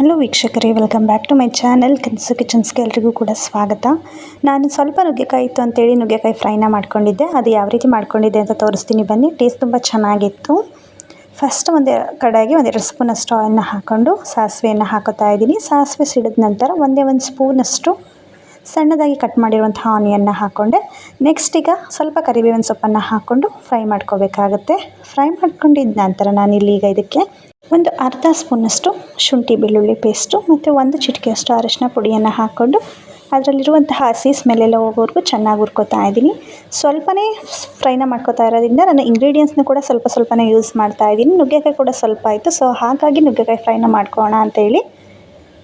Hello ವೀಕ್ಷಕರೇ welcome back to my channel Kanasu ಕಿಚನ್ಸ್ಗೆ ಎಲ್ರಿಗೂ ಕೂಡ ಸ್ವಾಗತ. ನಾನು ಸ್ವಲ್ಪ ನುಗ್ಗೆಕಾಯಿ ಇತ್ತು ಅಂತೇಳಿ ನುಗ್ಗೆಕಾಯಿ ಫ್ರೈನ ಮಾಡ್ಕೊಂಡಿದ್ದೆ. ಅದು ಯಾವ ರೀತಿ ಮಾಡ್ಕೊಂಡಿದ್ದೆ ಅಂತ ತೋರಿಸ್ತೀನಿ. ಬನ್ನಿ ಟೇಸ್ಟ್ ತುಂಬ ಚೆನ್ನಾಗಿತ್ತು. ಫಸ್ಟ್ ಒಂದು ಕಡೆಗೆ ಒಂದೆರಡು ಸ್ಪೂನಷ್ಟು ಆಯಿಲ್ನ ಹಾಕ್ಕೊಂಡು ಸಾಸಿವೆಯನ್ನು ಹಾಕೋತಾ ಇದ್ದೀನಿ. ಸಾಸಿವೆ ಸಿಡಿದ ನಂತರ ಒಂದೇ ಒಂದು ಸ್ಪೂನಷ್ಟು ಸಣ್ಣದಾಗಿ ಕಟ್ ಮಾಡಿರುವಂಥ ಆನಿಯನ್ನ ಹಾಕ್ಕೊಂಡೆ ನೆಕ್ಸ್ಟ್ ಈಗ ಸ್ವಲ್ಪ ಕರಿಬೇವಿನ ಸೊಪ್ಪನ್ನು ಹಾಕ್ಕೊಂಡು ಫ್ರೈ ಮಾಡ್ಕೋಬೇಕಾಗತ್ತೆ. ಫ್ರೈ ಮಾಡ್ಕೊಂಡಿದ್ದ ನಂತರ ನಾನಿಲ್ಲಿ ಈಗ ಇದಕ್ಕೆ ಒಂದು ಅರ್ಧ ಸ್ಪೂನಷ್ಟು ಶುಂಠಿ ಬೆಳ್ಳುಳ್ಳಿ ಪೇಸ್ಟು ಮತ್ತು ಒಂದು ಚಿಟಿಕೆಯಷ್ಟು ಅರಶಿನ ಪುಡಿಯನ್ನು ಹಾಕ್ಕೊಂಡು ಅದರಲ್ಲಿರುವಂತಹ ಹಸಿ ಸ್ಮೆಲ್ಲೆಲ್ಲ ಹೋಗೋವರೆಗೂ ಚೆನ್ನಾಗಿ ಹುರ್ಕೋತಾ ಇದ್ದೀನಿ. ಸ್ವಲ್ಪನೇ ಫ್ರೈನ ಮಾಡ್ಕೋತಾ ಇರೋದ್ರಿಂದ ನಾನು ಇಂಗ್ರೀಡಿಯೆಂಟ್ಸ್ನ ಕೂಡ ಸ್ವಲ್ಪ ಸ್ವಲ್ಪನೇ ಯೂಸ್ ಮಾಡ್ತಾ ಇದ್ದೀನಿ. ನುಗ್ಗೆಕಾಯಿ ಕೂಡ ಸ್ವಲ್ಪ ಆಯಿತು. ಸೊ ಹಾಗಾಗಿ ನುಗ್ಗೆಕಾಯಿ ಫ್ರೈನ ಮಾಡ್ಕೋಣ ಅಂತೇಳಿ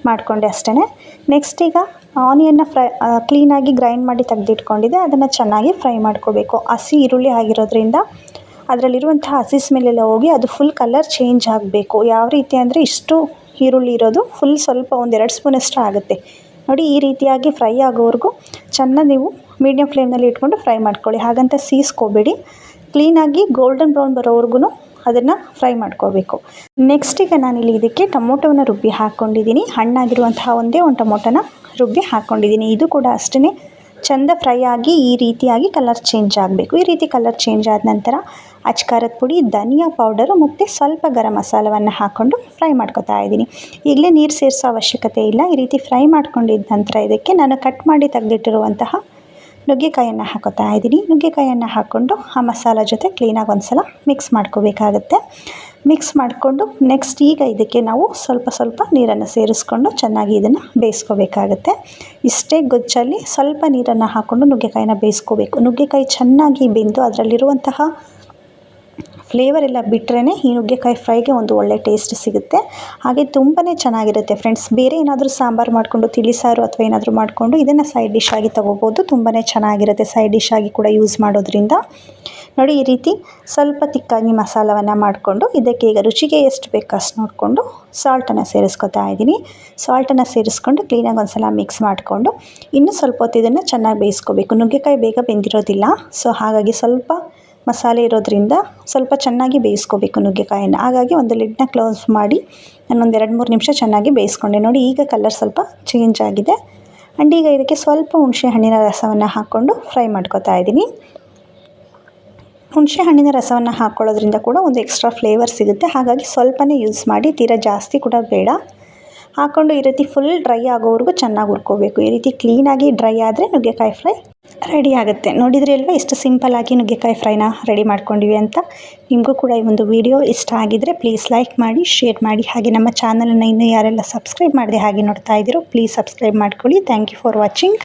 ಮಾಡಿಕೊಂಡೆ ಅಷ್ಟೇ ನೆಕ್ಸ್ಟ್ ಈಗ ಆನಿಯನ್ನ ಫ್ರೈ ಕ್ಲೀನಾಗಿ ಗ್ರೈಂಡ್ ಮಾಡಿ ತೆಗೆದಿಟ್ಕೊಂಡಿದ್ದೆ. ಅದನ್ನು ಚೆನ್ನಾಗಿ ಫ್ರೈ ಮಾಡ್ಕೋಬೇಕು. ಹಸಿ ಈರುಳ್ಳಿ ಆಗಿರೋದ್ರಿಂದ ಅದರಲ್ಲಿರುವಂಥ ಹಸಿ ಸ್ಮೆಲ್ಲೆಲ್ಲ ಹೋಗಿ ಅದು ಫುಲ್ ಕಲರ್ ಚೇಂಜ್ ಆಗಬೇಕು. ಯಾವ ರೀತಿ ಅಂದರೆ ಇಷ್ಟು ಈರುಳ್ಳಿ ಇರೋದು ಫುಲ್ ಸ್ವಲ್ಪ ಒಂದೆರಡು ಸ್ಪೂನಷ್ಟು ಆಗುತ್ತೆ. ನೋಡಿ ಈ ರೀತಿಯಾಗಿ ಫ್ರೈ ಆಗೋವರೆಗೂ ಚೆನ್ನಾಗಿ ನೀವು ಮೀಡಿಯಮ್ ಫ್ಲೇಮ್ನಲ್ಲಿ ಇಟ್ಕೊಂಡು ಫ್ರೈ ಮಾಡ್ಕೊಳ್ಳಿ. ಹಾಗಂತ ಸೀಸ್ಕೋಬೇಡಿ. ಕ್ಲೀನಾಗಿ ಗೋಲ್ಡನ್ ಬ್ರೌನ್ ಬರೋವರೆಗೂ ಅದನ್ನು ಫ್ರೈ ಮಾಡ್ಕೋಬೇಕು. ನೆಕ್ಸ್ಟ್ ಈಗ ನಾನಿಲ್ಲಿ ಇದಕ್ಕೆ ಟೊಮೊಟೊವನ್ನು ರುಬ್ಬಿ ಹಾಕ್ಕೊಂಡಿದ್ದೀನಿ ಹಣ್ಣಾಗಿರುವಂತಹ ಒಂದೇ ಒಂದು ಟೊಮೊಟೊನ ರುಬ್ಬಿ ಹಾಕ್ಕೊಂಡಿದ್ದೀನಿ ಇದು ಕೂಡ ಅಷ್ಟೇ ಚೆಂದ ಫ್ರೈ ಆಗಿ ಈ ರೀತಿಯಾಗಿ ಕಲರ್ ಚೇಂಜ್ ಆಗಬೇಕು. ಈ ರೀತಿ ಕಲರ್ ಚೇಂಜ್ ಆದ ನಂತರ ಅಚ್ಕಾರದ ಪುಡಿ, ಧನಿಯಾ ಪೌಡರು ಮತ್ತು ಸ್ವಲ್ಪ ಗರಂ ಮಸಾಲವನ್ನು ಹಾಕ್ಕೊಂಡು ಫ್ರೈ ಮಾಡ್ಕೊತಾ ಇದ್ದೀನಿ. ಈಗಲೇ ನೀರು ಸೇರಿಸೋ ಅವಶ್ಯಕತೆ ಇಲ್ಲ. ಈ ರೀತಿ ಫ್ರೈ ಮಾಡ್ಕೊಂಡಿದ್ದ ನಂತರ ಇದಕ್ಕೆ ನಾನು ಕಟ್ ಮಾಡಿ ತೆಗೆದಿಟ್ಟಿರುವಂತಹ ನುಗ್ಗೆಕಾಯನ್ನು ಹಾಕೋತಾ ಇದ್ದೀನಿ. ನುಗ್ಗೆಕಾಯನ್ನು ಹಾಕ್ಕೊಂಡು ಆ ಮಸಾಲ ಜೊತೆ ಕ್ಲೀನಾಗಿ ಒಂದು ಸಲ ಮಿಕ್ಸ್ ಮಾಡ್ಕೋಬೇಕಾಗುತ್ತೆ. ಮಿಕ್ಸ್ ಮಾಡಿಕೊಂಡು ನೆಕ್ಸ್ಟ್ ಈಗ ಇದಕ್ಕೆ ನಾವು ಸ್ವಲ್ಪ ಸ್ವಲ್ಪ ನೀರನ್ನು ಸೇರಿಸ್ಕೊಂಡು ಚೆನ್ನಾಗಿ ಇದನ್ನು ಬೇಯಿಸ್ಕೋಬೇಕಾಗತ್ತೆ. ಇಷ್ಟೇ ಗೊಜ್ಜಲ್ಲಿ ಸ್ವಲ್ಪ ನೀರನ್ನು ಹಾಕ್ಕೊಂಡು ನುಗ್ಗೆಕಾಯಿನ ಬೇಯಿಸ್ಕೋಬೇಕು. ನುಗ್ಗೆಕಾಯಿ ಚೆನ್ನಾಗಿ ಬೆಂದು ಅದರಲ್ಲಿರುವಂತಹ ಫ್ಲೇವರ್ ಎಲ್ಲ ಬಿಟ್ರೇ ಈ ನುಗ್ಗೆಕಾಯಿ ಫ್ರೈಗೆ ಒಂದು ಒಳ್ಳೆ ಟೇಸ್ಟ್ ಸಿಗುತ್ತೆ. ಹಾಗೆ ತುಂಬಾ ಚೆನ್ನಾಗಿರುತ್ತೆ ಫ್ರೆಂಡ್ಸ್. ಬೇರೆ ಏನಾದರೂ ಸಾಂಬಾರು ಮಾಡಿಕೊಂಡು ತಿಳಿಸಾರು ಅಥವಾ ಏನಾದರೂ ಮಾಡಿಕೊಂಡು ಇದನ್ನು ಸೈಡ್ ಡಿಶ್ ಆಗಿ ತೊಗೋಬೋದು. ತುಂಬಾ ಚೆನ್ನಾಗಿರುತ್ತೆ ಸೈಡ್ ಡಿಶ್ ಆಗಿ ಕೂಡ ಯೂಸ್ ಮಾಡೋದ್ರಿಂದ. ನೋಡಿ ಈ ರೀತಿ ಸ್ವಲ್ಪ ತಿಕ್ಕಾಗಿ ಮಸಾಲವನ್ನು ಮಾಡಿಕೊಂಡು ಇದಕ್ಕೆ ಈಗ ರುಚಿಗೆ ಎಷ್ಟು ಬೇಕು ಅಷ್ಟು ನೋಡಿಕೊಂಡು ಸಾಲ್ಟನ್ನು ಸೇರಿಸ್ಕೊತಾ ಇದ್ದೀನಿ. ಸಾಲ್ಟನ್ನು ಸೇರಿಸ್ಕೊಂಡು ಕ್ಲೀನಾಗಿ ಒಂದು ಸಲ ಮಿಕ್ಸ್ ಮಾಡಿಕೊಂಡು ಇನ್ನೂ ಸ್ವಲ್ಪ ಹೊತ್ತು ಇದನ್ನು ಚೆನ್ನಾಗಿ ಬೇಯಿಸ್ಕೋಬೇಕು. ನುಗ್ಗೆಕಾಯಿ ಬೇಗ ಬೆಂದಿರೋದಿಲ್ಲ. ಸೊ ಹಾಗಾಗಿ ಸ್ವಲ್ಪ ಮಸಾಲೆ ಇರೋದ್ರಿಂದ ಸ್ವಲ್ಪ ಚೆನ್ನಾಗಿ ಬೇಯಿಸ್ಕೋಬೇಕು ನುಗ್ಗೆಕಾಯನ್ನ ಹಾಗಾಗಿ ಒಂದು ಲಿಡ್ನ ಕ್ಲೋಸ್ ಮಾಡಿ ನಾನೊಂದು ಎರಡು ಮೂರು ನಿಮಿಷ ಚೆನ್ನಾಗಿ ಬೇಯಿಸ್ಕೊಂಡೆ. ನೋಡಿ, ಈಗ ಕಲರ್ ಸ್ವಲ್ಪ ಚೇಂಜ್ ಆಗಿದೆ. ಆ್ಯಂಡ್ ಈಗ ಇದಕ್ಕೆ ಸ್ವಲ್ಪ ಹುಣಸೆ ಹಣ್ಣಿನ ರಸವನ್ನು ಹಾಕ್ಕೊಂಡು ಫ್ರೈ ಮಾಡ್ಕೋತಾ ಇದ್ದೀನಿ. ಹುಣಸೆ ಹಣ್ಣಿನ ರಸವನ್ನು ಹಾಕ್ಕೊಳ್ಳೋದ್ರಿಂದ ಕೂಡ ಒಂದು ಎಕ್ಸ್ಟ್ರಾ ಫ್ಲೇವರ್ ಸಿಗುತ್ತೆ. ಹಾಗಾಗಿ ಸ್ವಲ್ಪನೇ ಯೂಸ್ ಮಾಡಿ, ತೀರಾ ಜಾಸ್ತಿ ಕೂಡ ಬೇಡ. ಹಾಕ್ಕೊಂಡು ಈ ರೀತಿ ಫುಲ್ ಡ್ರೈ ಆಗೋವರೆಗೂ ಚೆನ್ನಾಗಿ ಹುರ್ಕೋಬೇಕು. ಈ ರೀತಿ ಕ್ಲೀನಾಗಿ ಡ್ರೈ ಆದರೆ ನುಗ್ಗೆಕಾಯಿ ಫ್ರೈ ರೆಡಿ ಆಗುತ್ತೆ. ನೋಡಿದ್ರಿ ಅಲ್ವಾ? ಎಷ್ಟು ಸಿಂಪಲ್ಲಾಗಿ ನುಗ್ಗೆಕಾಯಿ ಫ್ರೈನ ರೆಡಿ ಮಾಡ್ಕೊಂಡಿವಿ ಅಂತ. ನಿಮಗೂ ಕೂಡ ಈ ಒಂದು ವಿಡಿಯೋ ಇಷ್ಟ ಆಗಿದ್ದರೆ ಪ್ಲೀಸ್ ಲೈಕ್ ಮಾಡಿ, ಶೇರ್ ಮಾಡಿ. ಹಾಗೆ ನಮ್ಮ ಚಾನಲನ್ನು ಇನ್ನೂ ಯಾರೆಲ್ಲ ಸಬ್ಸ್ಕ್ರೈಬ್ ಮಾಡಿದೆ ಹಾಗೆ ನೋಡ್ತಾ ಇದ್ದೀರೋ, ಪ್ಲೀಸ್ ಸಬ್ಸ್ಕ್ರೈಬ್ ಮಾಡ್ಕೊಳ್ಳಿ. Thank you for watching.